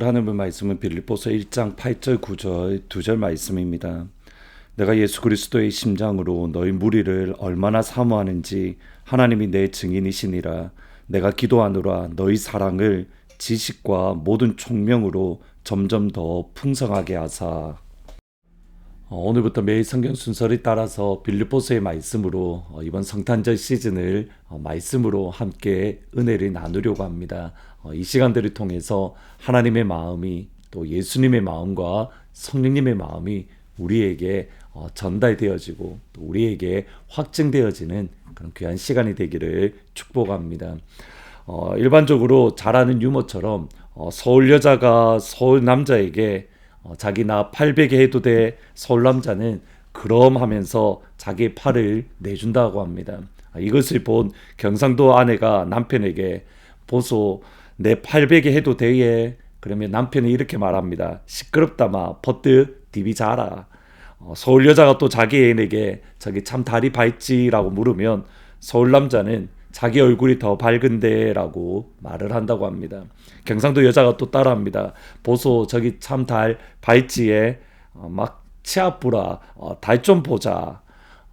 오늘 하나님의 말씀은 빌립보서 1장 8절 9절 두절 말씀입니다. 내가 예수 그리스도의 심장으로 너희 무리를 얼마나 사모하는지 하나님이 내 증인이시니라. 내가 기도하노라 너희 사랑을 지식과 모든 총명으로 점점 더 풍성하게 하사. 어, 오늘부터 매일 성경 순서를 따라서 빌립보서의 말씀으로 어, 이번 성탄절 시즌을 어, 말씀으로 함께 은혜를 나누려고 합니다. 이 시간들을 통해서 하나님의 마음이 또 예수님의 마음과 성령님의 마음이 우리에게 전달되어지고 또 우리에게 확증되어지는 그런 귀한 시간이 되기를 축복합니다. 일반적으로 잘 아는 유머처럼 서울 여자가 서울 남자에게 어, 자기 나 800에 해도 돼 서울 남자는 그럼 하면서 자기 팔을 내준다고 합니다. 아, 이것을 본 경상도 아내가 남편에게 보소 내 800에 해도 돼예 그러면 남편이 이렇게 말합니다. 시끄럽다 마 버뜩 디비 자라. 어, 서울 여자가 또 자기 애인에게 자기 참 다리 밝지라고 물으면 서울 남자는 자기 얼굴이 더 밝은데라고 말을 한다고 합니다. 경상도 여자가 또 따라합니다. 보소 저기 참 달 밝지에 어, 막 치아부라 어, 달 좀 보자.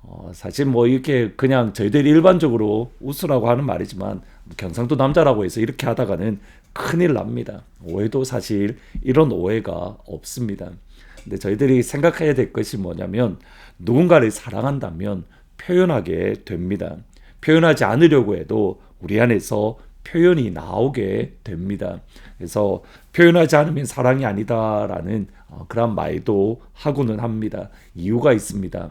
어, 사실 뭐 이렇게 그냥 저희들이 일반적으로 웃으라고 하는 말이지만 경상도 남자라고 해서 이렇게 하다가는 큰일 납니다. 오해도 사실 이런 오해가 없습니다. 근데 저희들이 생각해야 될 것이 뭐냐면 누군가를 사랑한다면 표현하게 됩니다. 표현하지 않으려고 해도 우리 안에서 표현이 나오게 됩니다. 그래서 표현하지 않으면 사랑이 아니다라는 어, 그런 말도 하고는 합니다. 이유가 있습니다.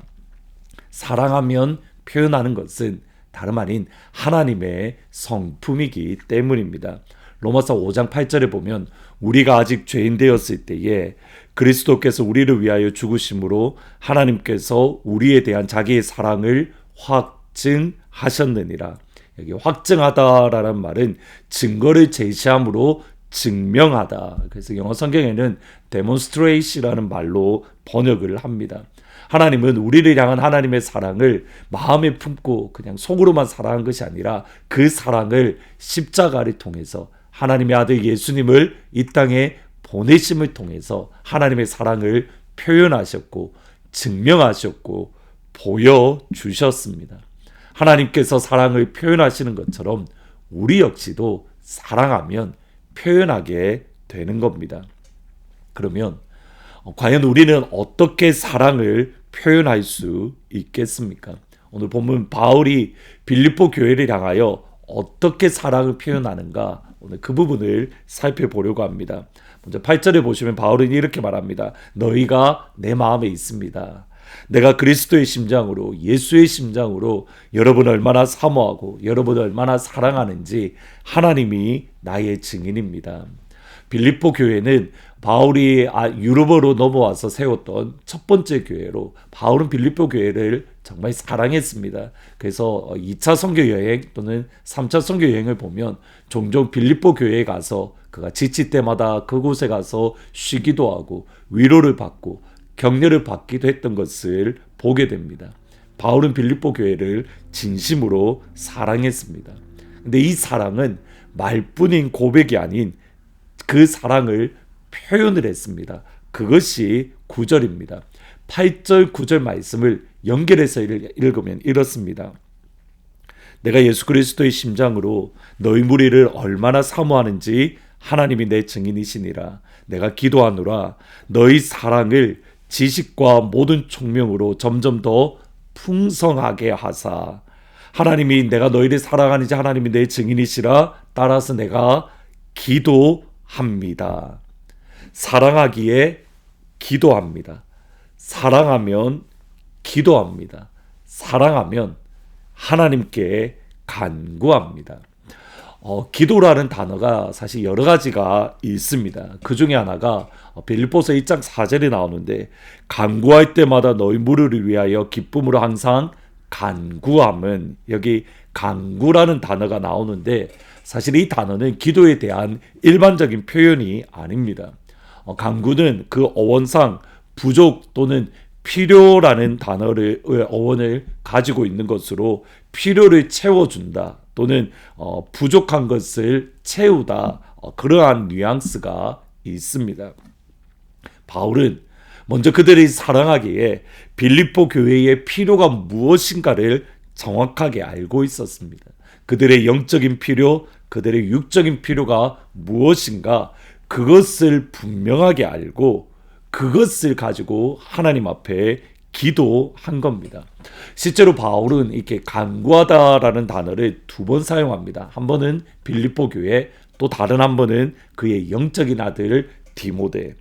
사랑하면 표현하는 것은 다름 아닌 하나님의 성품이기 때문입니다. 로마서 5장 8절에 보면 우리가 아직 죄인 되었을 때에 그리스도께서 우리를 위하여 죽으심으로 하나님께서 우리에 대한 자기의 사랑을 확증 하셨느니라. 여기 확증하다라는 말은 증거를 제시함으로 증명하다. 그래서 영어 성경에는 demonstrate라는 말로 번역을 합니다. 하나님은 우리를 향한 하나님의 사랑을 마음에 품고 그냥 속으로만 사랑한 것이 아니라 그 사랑을 십자가를 통해서 하나님의 아들 예수님을 이 땅에 보내심을 통해서 하나님의 사랑을 표현하셨고 증명하셨고 보여주셨습니다. 하나님께서 사랑을 표현하시는 것처럼 우리 역시도 사랑하면 표현하게 되는 겁니다. 그러면 어, 과연 우리는 어떻게 사랑을 표현할 수 있겠습니까? 오늘 본문 바울이 빌립보 교회를 향하여 어떻게 사랑을 표현하는가 오늘 그 부분을 살펴보려고 합니다. 먼저 8절에 보시면 바울은 이렇게 말합니다. 너희가 내 마음에 있습니다. 내가 그리스도의 심장으로 예수의 심장으로 여러분 얼마나 사모하고 여러분 얼마나 사랑하는지 하나님이 나의 증인입니다. 빌립보 교회는 바울이 아, 유럽으로 넘어와서 세웠던 첫 번째 교회로 바울은 빌립보 교회를 정말 사랑했습니다. 그래서 2차 선교 여행 또는 3차 선교 여행을 보면 종종 빌립보 교회에 가서 그가 지칠 때마다 그곳에 가서 쉬기도 하고 위로를 받고 격려를 받기도 했던 것을 보게 됩니다. 바울은 빌립보 교회를 진심으로 사랑했습니다. 근데 이 사랑은 말뿐인 고백이 아닌 그 사랑을 표현을 했습니다. 그것이 9절입니다. 8절, 9절 말씀을 연결해서 읽으면 이렇습니다. 내가 예수 그리스도의 심장으로 너희 무리를 얼마나 사모하는지 하나님이 내 증인이시니라. 내가 기도하노라. 너희 사랑을 지식과 모든 총명으로 점점 더 풍성하게 하사 하나님이 내가 너희를 사랑하는지 하나님이 내 증인이시라 따라서 내가 기도합니다. 사랑하기에 기도합니다. 사랑하면 기도합니다. 사랑하면 하나님께 간구합니다. 어, 기도라는 단어가 사실 여러 가지가 있습니다. 그 중에 하나가 어, 빌립보서 1장 4절에 나오는데 간구할 때마다 너희 무리를 위하여 기쁨으로 항상 간구함은 여기 간구라는 단어가 나오는데 사실 이 단어는 기도에 대한 일반적인 표현이 아닙니다. 어, 간구는 그 어원상 부족 또는 필요라는 단어를 어원을 가지고 있는 것으로 필요를 채워준다 또는 어, 부족한 것을 채우다 어, 그러한 뉘앙스가 있습니다. 바울은 먼저 그들이 사랑하기에 빌립보 교회의 필요가 무엇인가를 정확하게 알고 있었습니다. 그들의 영적인 필요, 그들의 육적인 필요가 무엇인가 그것을 분명하게 알고 그것을 가지고 하나님 앞에 기도한 겁니다. 실제로 바울은 이렇게 간구하다라는 단어를 두 번 사용합니다. 한 번은 빌립보 교회, 또 다른 한 번은 그의 영적인 아들 디모데.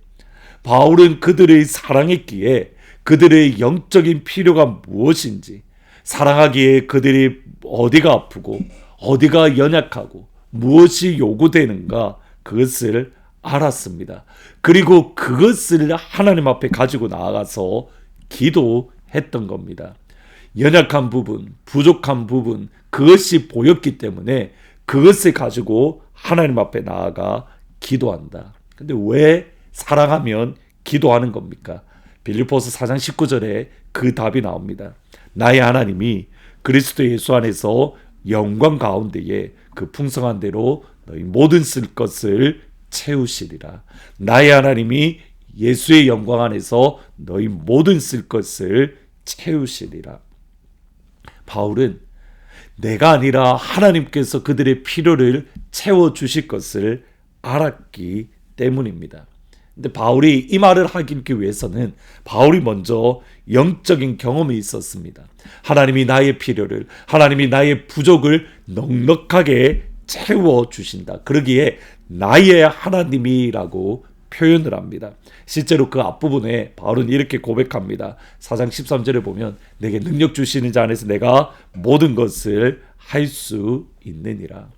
바울은 그들의 사랑했기에 그들의 영적인 필요가 무엇인지, 사랑하기에 그들이 어디가 아프고 어디가 연약하고 무엇이 요구되는가 그것을 알았습니다. 그리고 그것을 하나님 앞에 가지고 나아가서 기도했던 겁니다. 연약한 부분, 부족한 부분, 그것이 보였기 때문에 그것을 가지고 하나님 앞에 나아가 기도한다. 근데 왜 사랑하면 기도하는 겁니까? 빌리포스 4장 19절에 그 답이 나옵니다. 나의 하나님이 그리스도 예수 안에서 영광 가운데에 그 풍성한 대로 너희 모든 쓸 것을 채우시리라. 나의 하나님이 예수의 영광 안에서 너희 모든 쓸 것을 채우시리라. 바울은 내가 아니라 하나님께서 그들의 필요를 채워 주실 것을 알았기 때문입니다. 근데 바울이 이 말을 하기 위해서는 바울이 먼저 영적인 경험이 있었습니다. 하나님이 나의 필요를, 하나님이 나의 부족을 넉넉하게 채워 주신다. 그러기에 나의 하나님이라고 표현을 합니다. 실제로 그 앞부분에 바울은 이렇게 고백합니다. 4장 13절에 보면 내게 능력 주시는 자 안에서 내가 모든 것을 할 수 있느니라.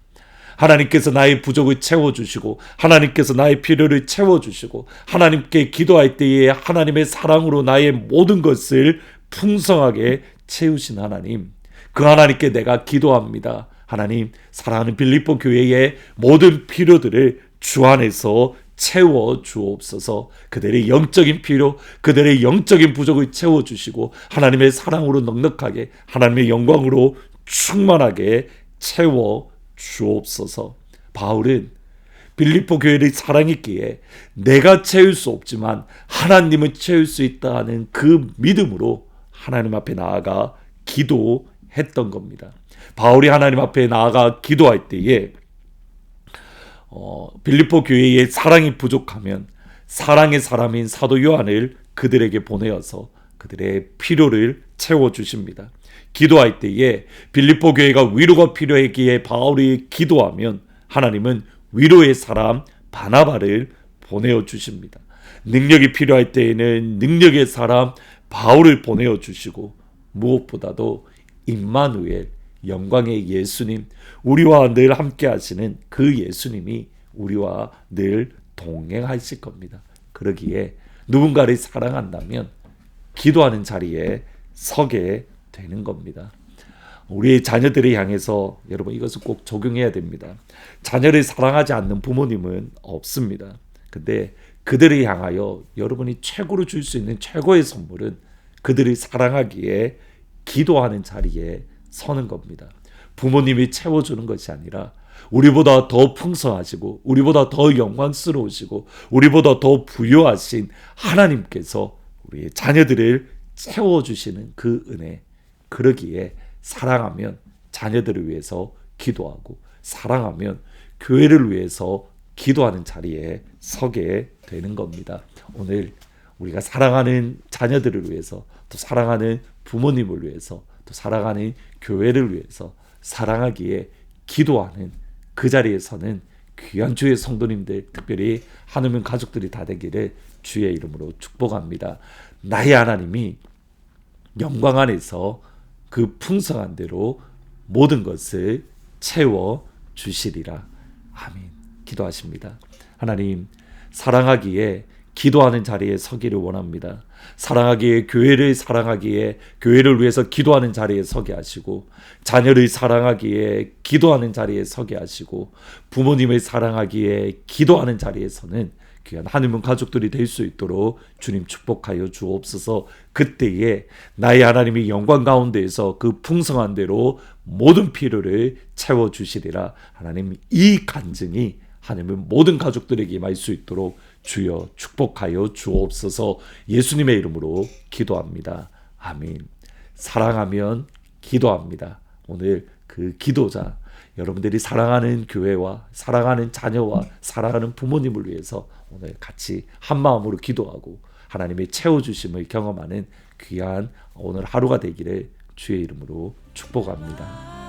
하나님께서 나의 부족을 채워주시고 하나님께서 나의 필요를 채워주시고 하나님께 기도할 때에 하나님의 사랑으로 나의 모든 것을 풍성하게 채우신 하나님 그 하나님께 내가 기도합니다. 하나님 사랑하는 빌립보 교회의 모든 필요들을 주 안에서 채워 주옵소서. 그들의 영적인 필요, 그들의 영적인 부족을 채워 주시고 하나님의 사랑으로 넉넉하게 하나님의 영광으로 충만하게 채워 주옵소서. 바울은 빌립보 교회를 사랑했기에 내가 채울 수 없지만 하나님은 채울 수 있다는 그 믿음으로 하나님 앞에 나아가 기도 했던 겁니다. 바울이 하나님 앞에 나아가 기도할 때에 어, 빌립보 교회의 사랑이 부족하면 사랑의 사람인 사도 요한을 그들에게 보내어서 그들의 필요를 채워 주십니다. 기도할 때에 빌립보 교회가 위로가 필요했기에 바울이 기도하면 하나님은 위로의 사람 바나바를 보내어 주십니다. 능력이 필요할 때에는 능력의 사람 바울을 보내어 주시고 무엇보다도 임마누엘 영광의 예수님 우리와 늘 함께 하시는 그 예수님이 우리와 늘 동행하실 겁니다. 그러기에 누군가를 사랑한다면 기도하는 자리에 서게 되는 겁니다. 우리의 자녀들을 향해서 여러분 이것을 꼭 적용해야 됩니다. 자녀를 사랑하지 않는 부모님은 없습니다. 근데 그들을 향하여 여러분이 최고로 줄 수 있는 최고의 선물은 그들을 사랑하기에 기도하는 자리에 서는 겁니다. 부모님이 채워주는 것이 아니라 우리보다 더 풍성하시고 우리보다 더 영광스러우시고 우리보다 더 부유하신 하나님께서 우리의 자녀들을 채워주시는 그 은혜 그러기에 사랑하면 자녀들을 위해서 기도하고 사랑하면 교회를 위해서 기도하는 자리에 서게 되는 겁니다. 오늘 우리가 사랑하는 자녀들을 위해서 또 사랑하는 부모님을 위해서 또 사랑하는 교회를 위해서 사랑하기에 기도하는 그 자리에서는 귀한 주의 성도님들 특별히 하느님 가족들이 다 되기를 주의 이름으로 축복합니다. 나의 하나님이 영광 안에서 그 풍성한 대로 모든 것을 채워 주시리라. 아멘. 기도하십니다. 하나님 사랑하기에 기도하는 자리에 서기를 원합니다. 사랑하기에 교회를 사랑하기에 교회를 위해서 기도하는 자리에 서게 하시고 자녀를 사랑하기에 기도하는 자리에 서게 하시고 부모님을 사랑하기에 기도하는 자리에서는 귀한 하나님 가족들이 될 수 있도록 주님 축복하여 주옵소서. 그때에 나의 하나님이 영광 가운데에서 그 풍성한 대로 모든 필요를 채워 주시리라. 하나님 이 간증이 하나님은 모든 가족들에게 임할 수 있도록 주여 축복하여 주옵소서 예수님의 이름으로 기도합니다. 아멘. 사랑하면 기도합니다. 오늘 그 기도자 여러분들이 사랑하는 교회와 사랑하는 자녀와 사랑하는 부모님을 위해서 오늘 같이 한 마음으로 기도하고 하나님의 채워 주심을 경험하는 귀한 오늘 하루가 되기를 주의 이름으로 축복합니다.